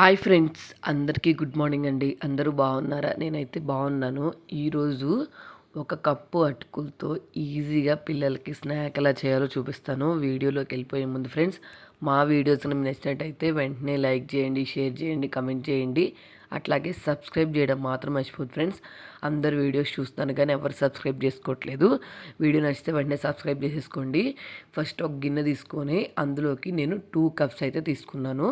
Hi friends అందరికీ good morning అండి. అందరూ బాగున్నారా? నేనైతే బాగున్నాను. ఈరోజు ఒక కప్పు అటుకులతో ఈజీగా పిల్లలకి స్నాక్ ఎలా చేయాలో చూపిస్తాను. వీడియోలోకి వెళ్ళిపోయే ముందు ఫ్రెండ్స్ మా వీడియోస్ మీకు నచ్చినట్టయితే వెంటనే లైక్ చేయండి షేర్ చేయండి కమెంట్ చేయండి. అట్లాగే సబ్స్క్రైబ్ చేయడం మాత్రం మర్చిపోదు ఫ్రెండ్స్. అందరు వీడియోస్ చూస్తాను కానీ ఎవరు సబ్స్క్రైబ్ చేసుకోవట్లేదు. వీడియో నచ్చితే వెంటనే సబ్స్క్రైబ్ చేసేసుకోండి. ఫస్ట్ ఒక గిన్నె తీసుకొని అందులోకి నేను టూ కప్స్ అయితే తీసుకున్నాను.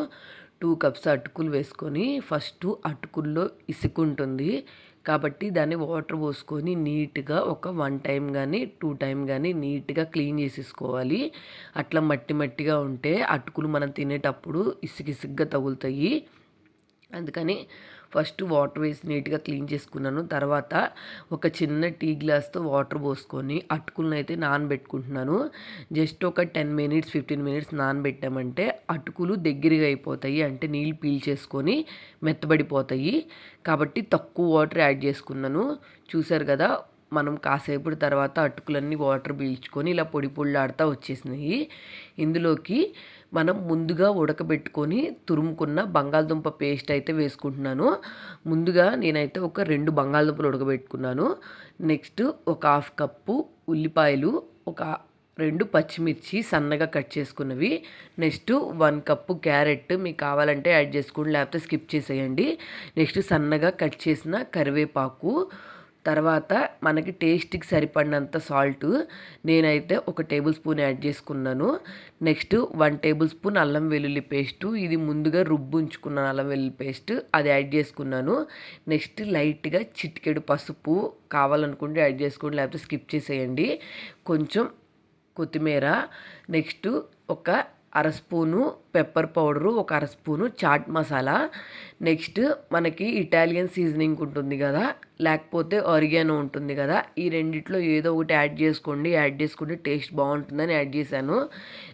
టూ కప్స్ అటుకులు వేసుకొని ఫస్ట్ అటుకుల్లో ఇసుకుంటుంది. కాబట్టి దాన్ని వాటర్ పోసుకొని నీట్గా ఒక వన్ టైం కానీ టూ టైం కానీ నీట్గా క్లీన్ చేసేసుకోవాలి. అట్లా మట్టి మట్టిగా ఉంటే అటుకులు మనం తినేటప్పుడు ఇసుకిసుగ్గా తగులుతాయి. అందుకని ఫస్ట్ వాటర్ వేసి నీట్గా క్లీన్ చేసుకున్నాను. తర్వాత ఒక చిన్న టీ గ్లాస్తో వాటర్ పోసుకొని అటుకులను అయితే నానబెట్టుకుంటున్నాను. జస్ట్ ఒక టెన్ మినిట్స్ ఫిఫ్టీన్ మినిట్స్ నానబెట్టామంటే అటుకులు దగ్గరగా అయిపోతాయి. అంటే నీళ్ళు పీల్చేసుకొని మెత్తబడిపోతాయి. కాబట్టి తక్కువ వాటర్ యాడ్ చేసుకున్నాను. చూశారు కదా మనం కాసేపు తర్వాత అటుకులన్నీ వాటర్ పీల్చుకొని ఇలా పొడి పొళ్ళాడుతూ వచ్చేసినాయి. ఇందులోకి మనం ముందుగా ఉడకబెట్టుకొని తురుముకున్న బంగాళదుంప పేస్ట్ అయితే వేసుకుంటున్నాను. ముందుగా నేనైతే ఒక రెండు బంగాళదుంపలు ఉడకబెట్టుకున్నాను. నెక్స్ట్ ఒక హాఫ్ కప్పు ఉల్లిపాయలు ఒక రెండు పచ్చిమిర్చి సన్నగా కట్ చేసుకున్నవి. నెక్స్ట్ వన్ కప్పు క్యారెట్ మీకు కావాలంటే యాడ్ చేసుకోండి లేకపోతే స్కిప్ చేసేయండి. నెక్స్ట్ సన్నగా కట్ చేసిన కరివేపాకు తర్వాత మనకి టేస్ట్కి సరిపడినంత సాల్ట్ నేనైతే ఒక టేబుల్ స్పూన్ యాడ్ చేసుకున్నాను. నెక్స్ట్ వన్ టేబుల్ స్పూన్ అల్లం వెల్లుల్లి పేస్ట్. ఇది ముందుగా రుబ్బు ఉంచుకున్నాను అల్లం వెల్లుల్లి పేస్ట్ అది యాడ్ చేసుకున్నాను. నెక్స్ట్ లైట్గా చిటికెడు పసుపు కావాలనుకుంటే యాడ్ చేసుకోండి లేకపోతే స్కిప్ చేసేయండి. కొంచెం కొత్తిమీర. నెక్స్ట్ ఒక అర స్పూను పెప్పర్ పౌడరు ఒక అర స్పూను చాట్ మసాలా నెక్స్ట్ మనకి ఇటాలియన్ సీజనింగ్ ఉంటుంది కదా లేకపోతే ఆరిగానో ఉంటుంది కదా ఈ రెండిట్లో ఏదో ఒకటి యాడ్ చేసుకోండి యాడ్ చేసుకుంటే టేస్ట్ బాగుంటుందని యాడ్ చేశాను.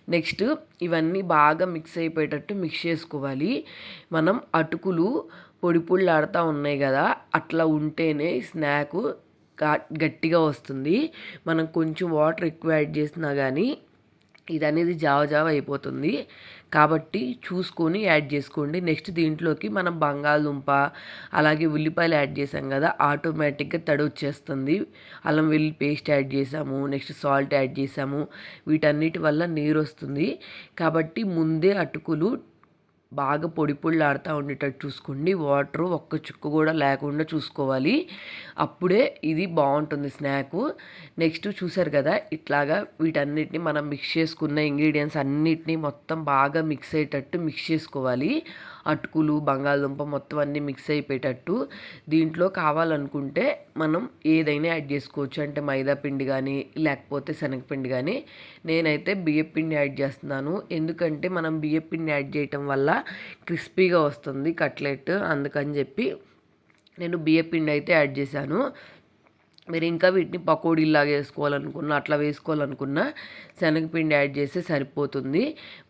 నెక్స్ట్ ఇవన్నీ బాగా మిక్స్ అయిపోయేటట్టు మిక్స్ చేసుకోవాలి. మనం అటుకులు పొడి ఆడుతూ ఉన్నాయి కదా అట్లా ఉంటేనే స్నాక్ గట్టిగా వస్తుంది. మనం కొంచెం వాటర్ ఎక్కువ యాడ్ చేసినా కానీ ఇది అనేది జావ జావ అయిపోతుంది. కాబట్టి చూసుకొని యాడ్ చేసుకోండి. నెక్స్ట్ దీంట్లోకి మనం బంగాళదుంప అలాగే ఉల్లిపాయలు యాడ్ చేసాం కదా ఆటోమేటిక్గా తడి వచ్చేస్తుంది అల్లం వెల్లి పేస్ట్ యాడ్ చేసాము నెక్స్ట్ సాల్ట్ యాడ్ చేసాము వీటన్నిటి వల్ల నీరు వస్తుంది కాబట్టి ముందే అటుకులు బాగా పొడి పొడిలాడుతూ ఉండేటట్టు చూసుకోండి. వాటర్ ఒక్క చుక్క కూడా లేకుండా చూసుకోవాలి. అప్పుడే ఇది బాగుంటుంది స్నాక్. నెక్స్ట్ చూసారు కదా ఇట్లాగా వీటన్నిటిని మనం మిక్స్ చేసుకున్న ఇంగ్రీడియంట్స్ అన్నిటినీ మొత్తం బాగా మిక్స్ అయ్యేటట్టు మిక్స్ చేసుకోవాలి. అటుకులు బంగాళదుంప మొత్తం అన్నీ మిక్స్ అయిపోయేటట్టు దీంట్లో కావాలనుకుంటే మనం ఏదైనా యాడ్ చేసుకోవచ్చు. అంటే మైదా పిండి కానీ లేకపోతే శనగపిండి కానీ నేనైతే బియ్యపిండి యాడ్ చేస్తున్నాను. ఎందుకంటే మనం బియ్యపిండి యాడ్ చేయటం వల్ల క్రిస్పీగా వస్తుంది కట్లెట్ అందుకని చెప్పి నేను బియ్యపిండి అయితే యాడ్ చేశాను. మీరు ఇంకా వీటిని పకోడీలాగా వేసుకోవాలనుకున్నా అట్లా వేసుకోవాలనుకున్న శనగపిండి యాడ్ చేస్తే సరిపోతుంది.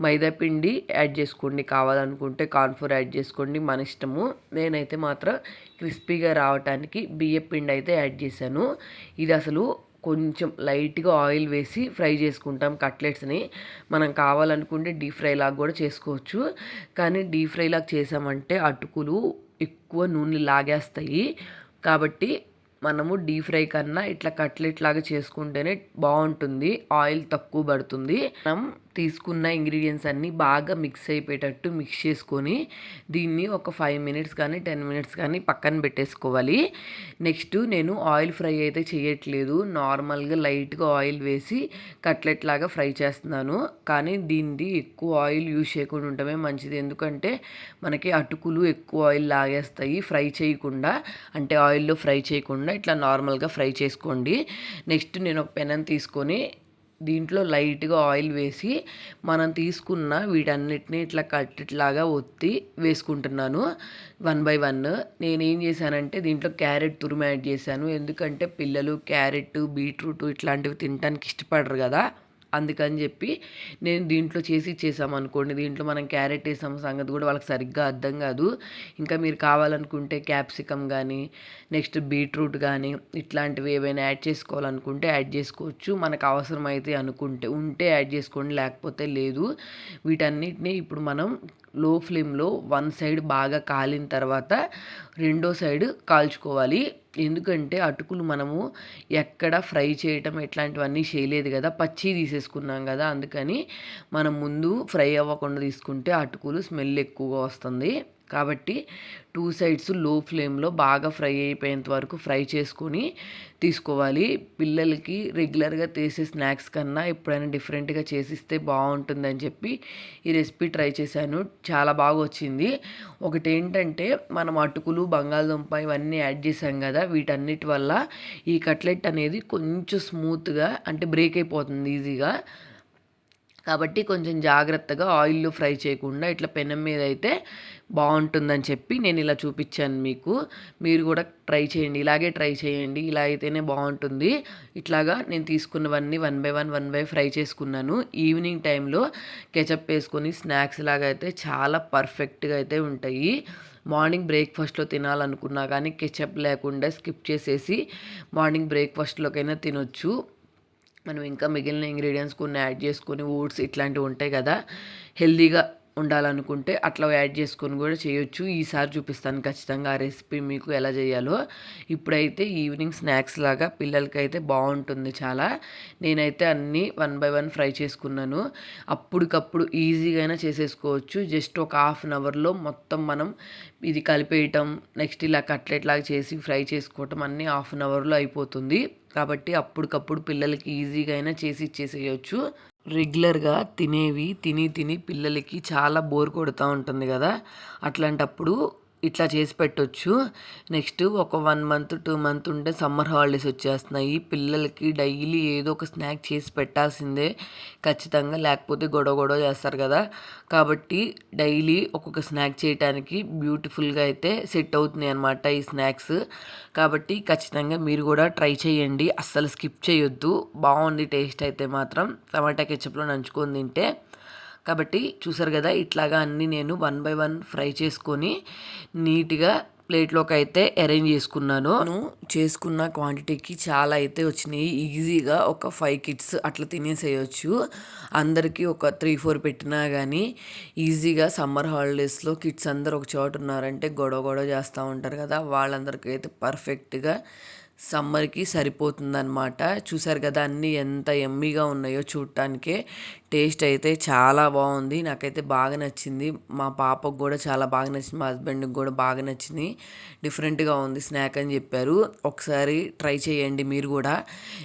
మైదాపిండి యాడ్ చేసుకోండి కావాలనుకుంటే కార్న్ఫ్లోర్ యాడ్ చేసుకోండి మన ఇష్టము. నేనైతే మాత్రం క్రిస్పీగా రావడానికి బియ్యపిండి అయితే యాడ్ చేశాను. ఇది అసలు కొంచెం లైట్గా ఆయిల్ వేసి ఫ్రై చేసుకుంటాం కట్లెట్స్ని. మనం కావాలనుకుంటే డీప్ ఫ్రై లాగా కూడా చేసుకోవచ్చు. కానీ డీప్ ఫ్రై లాగా చేసామంటే అటుకులు ఎక్కువ నూనె లాగేస్తాయి. కాబట్టి మనము డీప్ ఫ్రై కన్నా ఇట్లా కట్లెట్ లాగా చేసుకుంటేనే బాగుంటుంది. ఆయిల్ తక్కువ పడుతుంది. మనం తీసుకున్న ఇంగ్రీడియంట్స్ అన్నీ బాగా మిక్స్ అయిపోయేటట్టు మిక్స్ చేసుకొని దీన్ని ఒక ఫైవ్ మినిట్స్ కానీ టెన్ మినిట్స్ కానీ పక్కన పెట్టేసుకోవాలి. నెక్స్ట్ నేను ఆయిల్ ఫ్రై అయితే చేయట్లేదు. నార్మల్గా లైట్గా ఆయిల్ వేసి కట్లెట్ లాగా ఫ్రై చేస్తున్నాను. కానీ దీన్ని ఎక్కువ ఆయిల్ యూజ్ చేయకుండా ఉండటమే మంచిది. ఎందుకంటే మనకి అటుకులు ఎక్కువ ఆయిల్ లాగేస్తాయి ఫ్రై చేయకుండా. అంటే ఆయిల్లో ఫ్రై చేయకుండా ఇట్లా నార్మల్గా ఫ్రై చేసుకోండి. నెక్స్ట్ నేను ఒక పెనం తీసుకొని దీంట్లో లైట్గా ఆయిల్ వేసి మనం తీసుకున్న వీటన్నిటిని ఇట్లా కట్టిట్లాగా ఒత్తి వేసుకుంటున్నాను వన్ బై వన్. నేనేం చేశానంటే దీంట్లో క్యారెట్ తురుము యాడ్ చేశాను. ఎందుకంటే పిల్లలు క్యారెట్ బీట్రూట్ ఇట్లాంటివి తినడానికి ఇష్టపడరు కదా. అందుకని చెప్పి నేను దీంట్లో చేసి ఇచ్చేసాము అనుకోండి. దీంట్లో మనం క్యారెట్ వేసాము సంగతి కూడా వాళ్ళకి సరిగ్గా అర్థం కాదు. ఇంకా మీరు కావాలనుకుంటే క్యాప్సికమ్ కానీ నెక్స్ట్ బీట్రూట్ కానీ ఇట్లాంటివి ఏవైనా యాడ్ చేసుకోవాలనుకుంటే యాడ్ చేసుకోవచ్చు. మనకు అవసరమైతే అనుకుంటే ఉంటే యాడ్ చేసుకోండి. లేకపోతే లేదు. వీటన్నిటిని ఇప్పుడు మనం లో ఫ్లేమ్లో వన్ సైడ్ బాగా కాలిన తర్వాత రెండో సైడ్ కాల్చుకోవాలి. ఎందుకంటే అటుకులు మనము ఎక్కడ ఫ్రై చేయటం ఇట్లాంటివన్నీ చేయలేదు కదా పచ్చి తీసేసుకున్నాం కదా అందుకని మనం ముందు ఫ్రై అవ్వకుండా తీసుకుంటే అటుకులు స్మెల్ ఎక్కువగా వస్తుంది. కాబట్టి టూ సైడ్స్లో ఫ్లేమ్లో బాగా ఫ్రై అయిపోయేంత వరకు ఫ్రై చేసుకొని తీసుకోవాలి. పిల్లలకి రెగ్యులర్గా చేసే స్నాక్స్ కన్నా ఎప్పుడైనా డిఫరెంట్గా చేసిస్తే బాగుంటుందని చెప్పి ఈ రెసిపీ ట్రై చేశాను. చాలా బాగా వచ్చింది. ఒకటి ఏంటంటే మనం అటుకులు బంగాళదుంప ఇవన్నీ యాడ్ చేసాం కదా వీటన్నిటి వల్ల ఈ కట్లెట్ అనేది కొంచెం స్మూత్గా అంటే బ్రేక్ అయిపోతుంది ఈజీగా. కాబట్టి కొంచెం జాగ్రత్తగా ఆయిల్లో ఫ్రై చేయకుండా ఇట్లా పెనం మీద అయితే బాగుంటుందని చెప్పి నేను ఇలా చూపించాను మీకు. మీరు కూడా ట్రై చేయండి ఇలాగే ట్రై చేయండి ఇలా అయితేనే బాగుంటుంది. ఇట్లాగా నేను తీసుకున్నవన్నీ one by one one by fry చేసుకున్నాను. ఈవినింగ్ టైంలో కెచప్ వేసుకొని స్నాక్స్ లాగా అయితే చాలా పర్ఫెక్ట్గా అయితే ఉంటాయి. మార్నింగ్ బ్రేక్ఫాస్ట్లో తినాలనుకున్నా కానీ కెచప్ లేకుండా స్కిప్ చేసేసి మార్నింగ్ బ్రేక్ఫాస్ట్లోకైనా తినొచ్చు. మనం ఇంకా మిగిలిన ఇంగ్రీడియంట్స్ కొన్ని యాడ్ చేసుకొని ఓట్స్ ఇట్లాంటివి ఉంటాయి కదా హెల్దీగా ఉండాలనుకుంటే అట్లా యాడ్ చేసుకొని కూడా చేయొచ్చు. ఈసారి చూపిస్తాను ఖచ్చితంగా ఆ రెసిపీ మీకు ఎలా చేయాలో. ఇప్పుడైతే ఈవినింగ్ స్నాక్స్ లాగా పిల్లలకి అయితే బాగుంటుంది చాలా. నేనైతే అన్నీ వన్ బై వన్ ఫ్రై చేసుకున్నాను. అప్పటికప్పుడు ఈజీగా చేసేసుకోవచ్చు. జస్ట్ ఒక హాఫ్ అన్ అవర్లో మొత్తం మనం ఇది కలిపేయటం నెక్స్ట్ ఇలా కట్లెట్లాగా చేసి ఫ్రై చేసుకోవటం అన్నీ హాఫ్ అన్ అవర్లో అయిపోతుంది. కాబట్టి అప్పటికప్పుడు పిల్లలకి ఈజీగా అయినా చేసి ఇచ్చేసేయచ్చు. రెగ్యులర్గా తినేవి తిని తిని పిల్లలకి చాలా బోర్ కొడుతూ ఉంటుంది కదా. అట్లాంటప్పుడు ఇట్లా చేసి పెట్టొచ్చు. నెక్స్ట్ ఒక వన్ మంత్ టూ మంత్ ఉంటే సమ్మర్ హాలిడేస్ వచ్చేస్తున్నాయి. పిల్లలకి డైలీ ఏదో ఒక స్నాక్ చేసి పెట్టాల్సిందే. ఖచ్చితంగా లేకపోతే గొడవ గొడవ చేస్తారు కదా. కాబట్టి డైలీ ఒక్కొక్క స్నాక్ చేయడానికి బ్యూటిఫుల్గా అయితే సెట్ అవుతుంది అనమాట ఈ స్నాక్స్. కాబట్టి ఖచ్చితంగా మీరు కూడా ట్రై చేయండి. అస్సలు స్కిప్ చేయొద్దు. బాగుంది టేస్ట్ అయితే మాత్రం. టమాటా కెచ్చప్లో నంచుకొని తింటే కాబట్టి చూసారు కదా ఇట్లాగా అన్నీ నేను వన్ బై వన్ ఫ్రై చేసుకొని నీట్గా ప్లేట్లోకి అయితే అరేంజ్ చేసుకున్నాను. నేను చేసుకున్న క్వాంటిటీకి చాలా అయితే వచ్చినాయి. ఈజీగా ఒక ఫైవ్ కిట్స్ అట్లా తినేసేయచ్చు. అందరికీ ఒక త్రీ ఫోర్ పెట్టినా కానీ ఈజీగా సమ్మర్ హాలిడేస్లో కిడ్స్ అందరు ఒక చోట ఉన్నారంటే గొడవ గొడవ చేస్తూ ఉంటారు కదా వాళ్ళందరికీ అయితే పర్ఫెక్ట్గా సమ్మర్కి సరిపోతుందన్నమాట. చూసారు కదా అన్నీ ఎంత ఎమ్మీగా ఉన్నాయో చూడటానికే టేస్ట్ అయితే చాలా బాగుంది. నాకైతే బాగా నచ్చింది. మా పాపకు కూడా చాలా బాగా నచ్చింది. మా హస్బెండ్కి కూడా బాగా నచ్చింది. డిఫరెంట్గా ఉంది స్నాక్ అని చెప్పారు. ఒకసారి ట్రై చేయండి మీరు కూడా.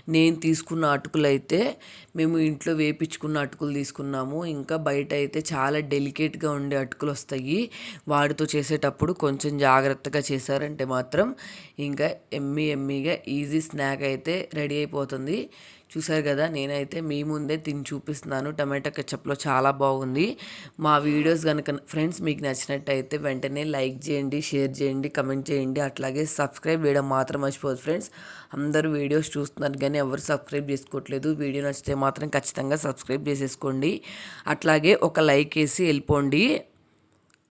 నేను తీసుకున్న అటుకులు అయితే మేము ఇంట్లో వేపించుకున్న అటుకులు తీసుకున్నాము. ఇంకా బయట అయితే చాలా డెలికేట్గా ఉండే అటుకులు వస్తాయి. వాటితో చేసేటప్పుడు కొంచెం జాగ్రత్తగా చేశారంటే మాత్రం ఇంకా ఎమ్మి ఎమ్మిగా ఈజీ స్నాక్ అయితే రెడీ అయిపోతుంది. చూసారు కదా నేనైతే మీ ముందే తిని చూపిస్తున్నాను. టమాటో కెచప్లో చాలా బాగుంది. మా వీడియోస్ కనుక ఫ్రెండ్స్ మీకు నచ్చినట్టయితే వెంటనే లైక్ చేయండి షేర్ చేయండి కమెంట్ చేయండి. అట్లాగే సబ్స్క్రైబ్ చేయడం మాత్రం మర్చిపోదు ఫ్రెండ్స్. అందరూ వీడియోస్ చూస్తున్నారు కానీ ఎవరు సబ్స్క్రైబ్ చేసుకోవట్లేదు. వీడియో నచ్చితే మాత్రం ఖచ్చితంగా సబ్స్క్రైబ్ చేసేసుకోండి. అట్లాగే ఒక లైక్ వేసి వెళ్ళిపోండి.